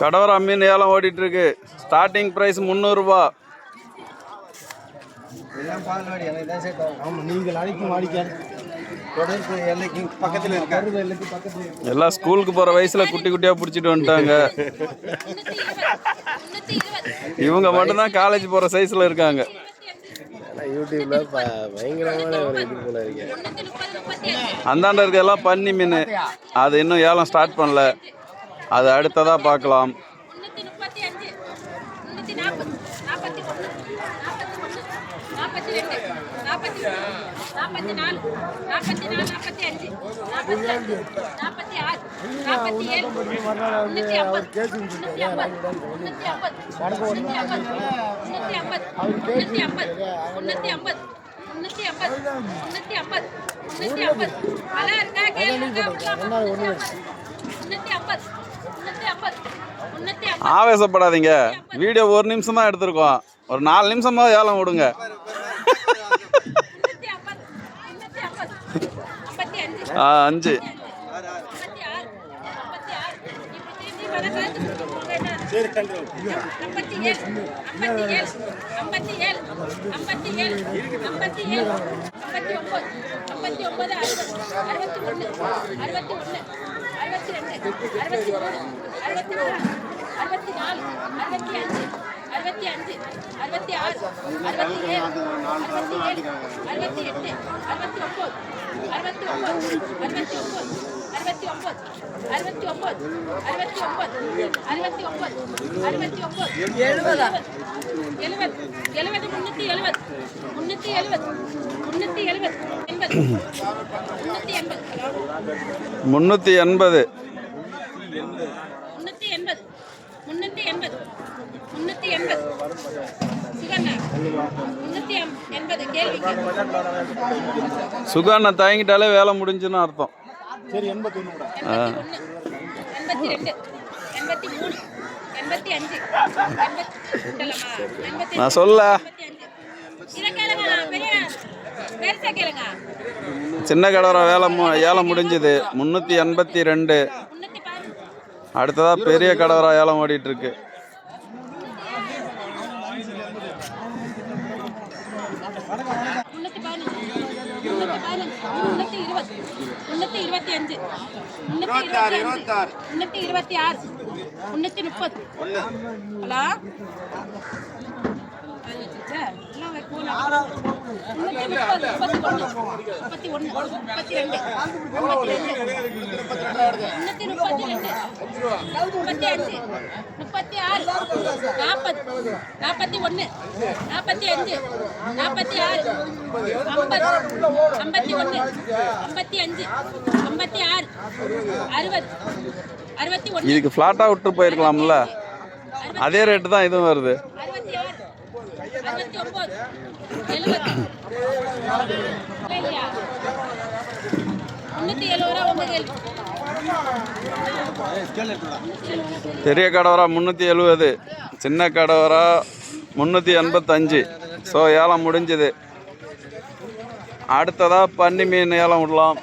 கடவரா மீன் ஏலம் ஓடிட்டு இருக்கு? ஸ்டார்டிங் பிரைஸ் முந்நூறுரூபா எல்லாம் ஸ்கூலுக்கு போகிற வயசில் குட்டி குட்டியாக பிடிச்சிட்டு வந்துட்டாங்க. இவங்க மட்டும்தான் காலேஜ் போகிற சைஸில் இருக்காங்க. யூடியூப்ல பயங்கரமான ஒரு இது போல இருக்கு. அந்தாண்ட இருக்க எல்லாம் பன்னி மீன். அது இன்னும் ஏலம் ஸ்டார்ட் பண்ணல. அது அடுத்ததாக பார்க்கலாம் முன்னூத்தி ஐம்பது முன்னூத்தி ஐம்பது முன்னூத்தி ஐம்பது நல்லா இருக்கா கேள்வி முன்னூத்தி ஐம்பது முன்னூத்தி ஐம்பது ஆவேசப்படாதீங்க. வீடியோ ஒரு நிமிஷம் தான் எடுத்திருக்கோம். ஒரு நாலு நிமிஷமா ஏலம் விடுங்க. அஞ்சு. அறுபத்தி ஒன்று அறுபத்தி ஒன்று அறுபத்தி ரெண்டு அறுபத்தி மூணு அறுபத்தி நாலு. நாலு அறுபத்தி அஞ்சு அறுபத்தி அஞ்சு அறுபத்தி ஆறு அறுபத்தி ஏழு அறுபத்தி ஏழு அறுபத்தி எட்டு அறுபத்தி ஒன்பது அறுபத்தி ஒன்பது அறுபத்தி ஒன்பது அறுபத்தி ஒன்பது அறுபத்தி ஒன்பது அறுபத்தி ஒன்பது அறுபத்தி ஒன்பது அறுபத்தி ஒன்பது எழுபது எழுபது எழுபது முன்னூத்தி எழுபது எழுபது எழுபது எண்பது எண்பது முன்னூத்தி எண்பது சுகண்ணா தயங்கிட்டாலே வேலை முடிஞ்சுன்னு அர்த்தம். சரி எண்பத்தி நான் சொல்ல. சின்ன கடவுரை வேலை ஏலம் முடிஞ்சது. முந்நூற்றி எண்பத்தி ரெண்டு. அடுத்ததாக பெரிய கடவுரை ஏலம் ஓடிட்டு இருக்கு. முன்னூத்தி பதினஞ்சு. முன்னூத்தி பதினஞ்சு. முன்னூத்தி இருபது முன்னூத்தி இருபத்தி அஞ்சு. முன்னூத்தி இருபத்தி அஞ்சு இருபத்தி ஆறு. முன்னூத்தி முப்பது. ஹலோ? முப்பத்தி ஒண்ணு, முப்பத்தி ரெண்டு, முன்னூத்தி முப்பத்தி ரெண்டு, முப்பத்தி அஞ்சு, முப்பத்தி ஆறு, நாற்பத் நாற்பத்தி ஒன்று நாற்பத்தி அஞ்சு, நாற்பத்தி ஆறு, ஐம்பது, ஐம்பத்தி ஒன்று ஐம்பத்தி அஞ்சு, ஐம்பத்தி ஆறு, அறுபது, அறுபத்தி ஒண்ணு, இதுக்கு ஃப்ளாட்டாக விட்டு போயிருக்கலாம்ல அதே ரேட்டு தான் இதுவும் வருது அறுபத்தி ஆறு, அறுபத்தி ஒன்பது, எழுபது. இல்லையா? முன்னூத்தி எழுபது ரூபா உங்க கேள்வி. பெரிய கடவரா முந்நூற்றி எழுபது சின்ன கடவரா முந்நூற்றி எண்பத்தஞ்சு. ஸோ ஏலம் முடிஞ்சுது. அடுத்ததாக பன்னி மீன் ஏலம் விடலாம்.